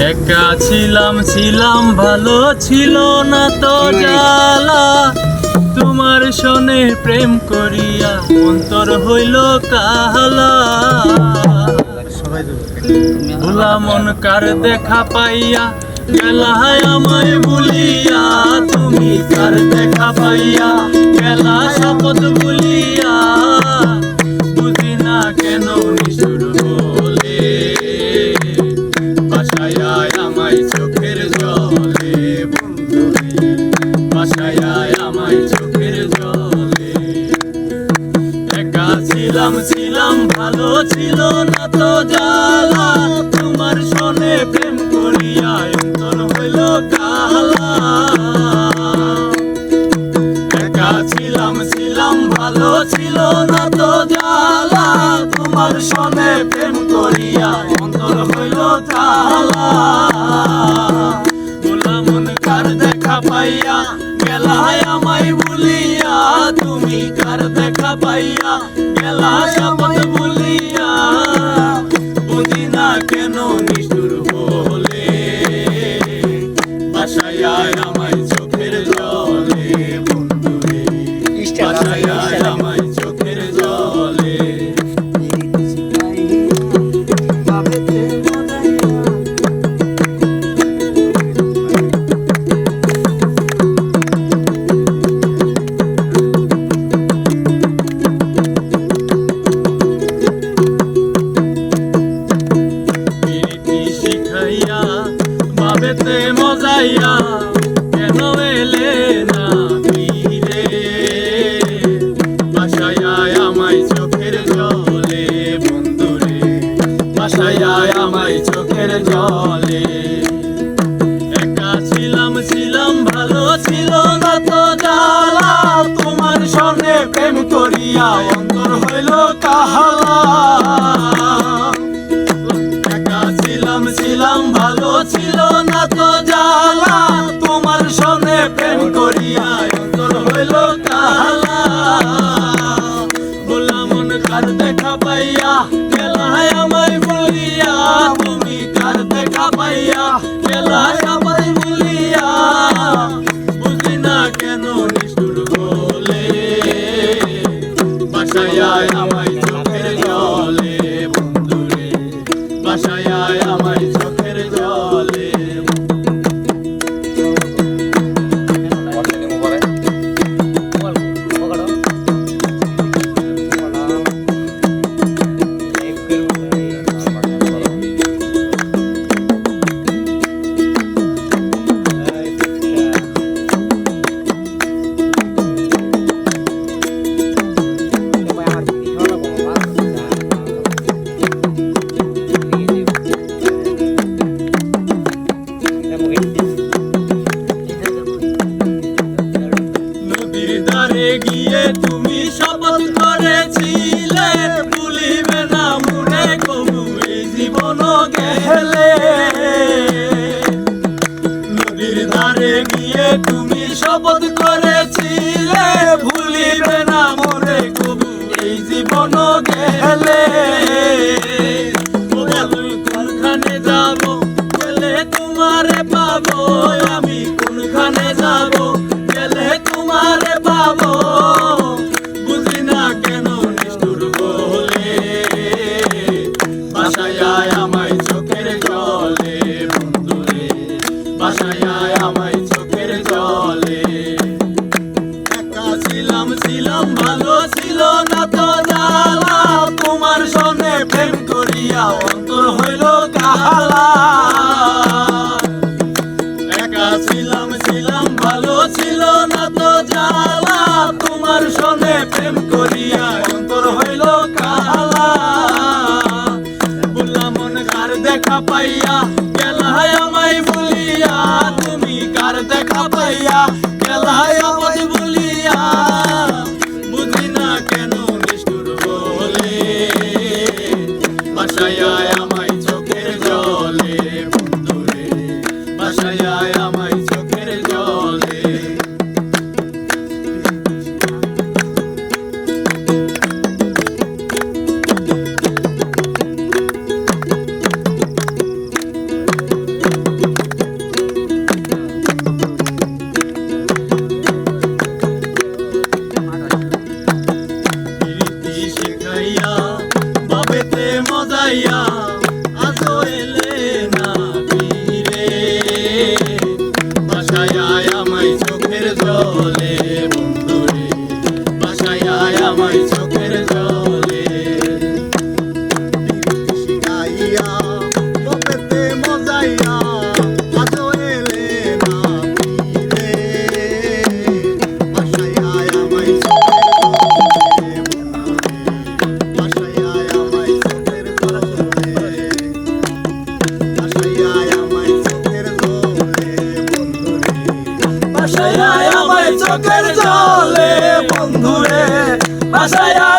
একা ছিলাম ছিলাম, ভালো ছিল না তো জ্বালা। তোমার শোনে প্রেম করিয়া অন্তর হইল কাহালা। ভোলা মন কার দেখা পাইয়া গেলাহায় আমায় ভুলিয়া তুমি কার দেখা পাইয়া গেলা শপথ একা ছিলাম ছিলাম ভালো ছিল না তো জ্বালা তোমার শোনে প্রেম করিয়া অন্তর হইল কালা একা ছিলাম ছিলাম ভালো ছিল না তো জ্বালা, তোমার শোনে প্রেম করিয়া অন্তর হইল কালা গোলা মন কার দেখা পাইয়া গেলায় আমায় তুমি কার দেখা পাইয়া? গেলা শপথ ভুলিয়া এলে না ফিরে? বাসায় চোখের জলে, বন্ধুরে। বাসায় আমায় চোখের জলে। একা ছিলাম ছিলাম, ভালো ছিল না তো জ্বালা। তোমার সঙ্গে প্রেম করিয়া অন্তর হইল কাহালা। ছিল না তো তোমার সঙ্গে প্রেম করিয়া হইল কালা। কার দেখা পাইয়া গেলায় আমায় বলিয়া, তুমি কার দেখা পাইয়া গেলায় আমায় বলিয়া। বুঝি না কেন নিষ্ঠুর বলে, বাসায় আমায় আমি তোমার প্রেম করিয়া অন্তর হইল কালা। বললাম মন কার দেখা পাইয়া গেলায় আমায় বলিয়া, তুমি কার দেখা পাইয়া? বাসায় আয় আমায় চোখের জলে বন্ধুরে। বাসায় আয় আমায় চোখের জলে। শিখাইয়া জলে